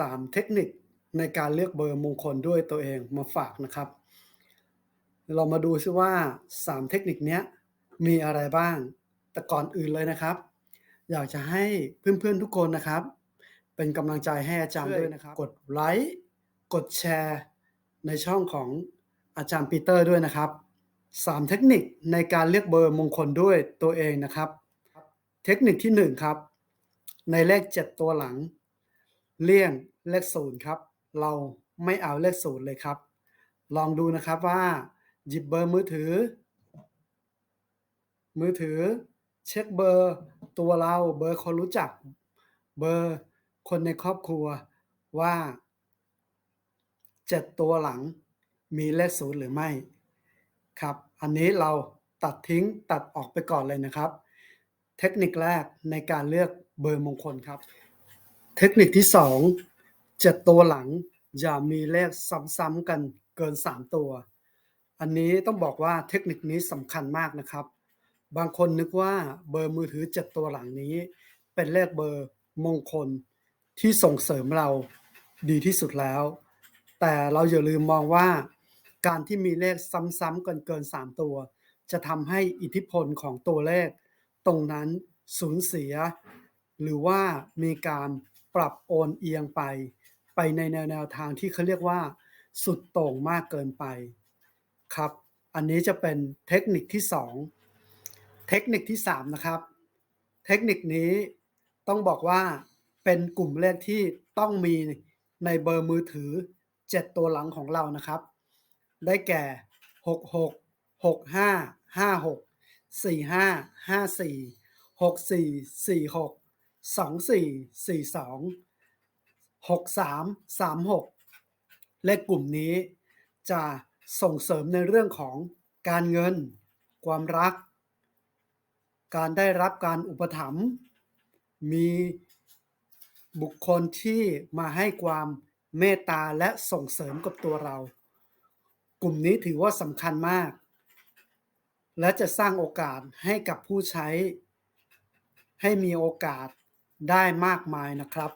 3 เทคนิคในการเลือกเบอร์มงคลด้วยตัวเองมาฝากนะครับ เรามาดูซิว่า 3 เทคนิคเนี้ยมีอะไรบ้าง แต่ก่อนอื่นเลยนะครับ อยากจะให้เพื่อนๆทุกคนนะครับ เป็นกำลังใจให้อาจารย์ด้วยนะครับ กดไลค์กดแชร์ในช่องของอาจารย์ปีเตอร์ด้วยนะครับ3เทคนิคในการเลือกเบอร์มงคลด้วยตัวเองนะครับ เทคนิคที่1ครับในเลข 7 ตัวหลัง เลี่ยงเลขศูนย์ครับ เราไม่เอาเลขศูนย์เลยครับ ลองดูนะครับว่า หยิบเบอร์มือถือ มือถือ เช็คเบอร์ตัวเราเบอร์คนรู้จัก เบอร์คนในครอบครัวว่า7ตัวหลังมีเลขศูนย์หรือไม่ครับ อันนี้เราตัดทิ้งตัดออกไปก่อนเลยนะครับ เทคนิคแรกในการเลือกเบอร์มงคลครับ เทคนิคที่2 7ตัวหลัง อย่ามีเลขซ้ำๆกันเกิน3ตัว อันนี้ต้องบอกว่าเทคนิคนี้สำคัญมากนะครับ บางคนนึกว่าเบอร์มือถือ7ตัวหลังนี้ เป็นเลขเบอร์มงคลที่ส่งเสริมเราดีที่สุดแล้ว แต่เราอย่าลืมมองว่าการที่มีเลขซ้ำๆกันเกิน3ตัว จะทำให้อิทธิพลของตัวเลข ตรงนั้นสูญเสีย หรือว่ามีการ ปรับโอนเอียงไป ไปในแนวแนวทางที่เขาเรียกว่า สุดโต่งมากเกินไปครับ อันนี้จะเป็นเทคนิคที่ 2 เทคนิคที่ 3 นะครับ เทคนิคนี้ต้องบอกว่าเป็นกลุ่มเลขที่ต้องมีในเบอร์มือถือ 7 ตัวหลังของเรานะครับ ได้แก่ 66 65 56 45 54 64 46 24 42 63 36เลขกลุ่มนี้จะส่งเสริมในเรื่องของการเงิน ความรัก การได้รับการอุปถัมภ์มีบุคคลที่มาให้ความเมตตาและส่งเสริมกับตัวเรา กลุ่มนี้ถือว่าสำคัญมาก และจะสร้างโอกาสให้กับผู้ใช้ ให้มีโอกาส ได้มากมายนะครับ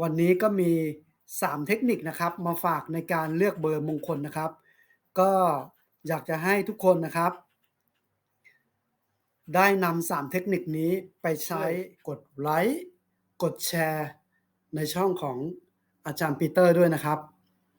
วันนี้ก็มี 3 เทคนิคนะครับมาฝากในการเลือกเบอร์มงคลนะครับ ก็อยากจะให้ทุกคนนะครับ ได้นำ3เทคนิคนี้ไปใช้กดไลค์กดแชร์ในช่องของอาจารย์ปีเตอร์ด้วยนะครับ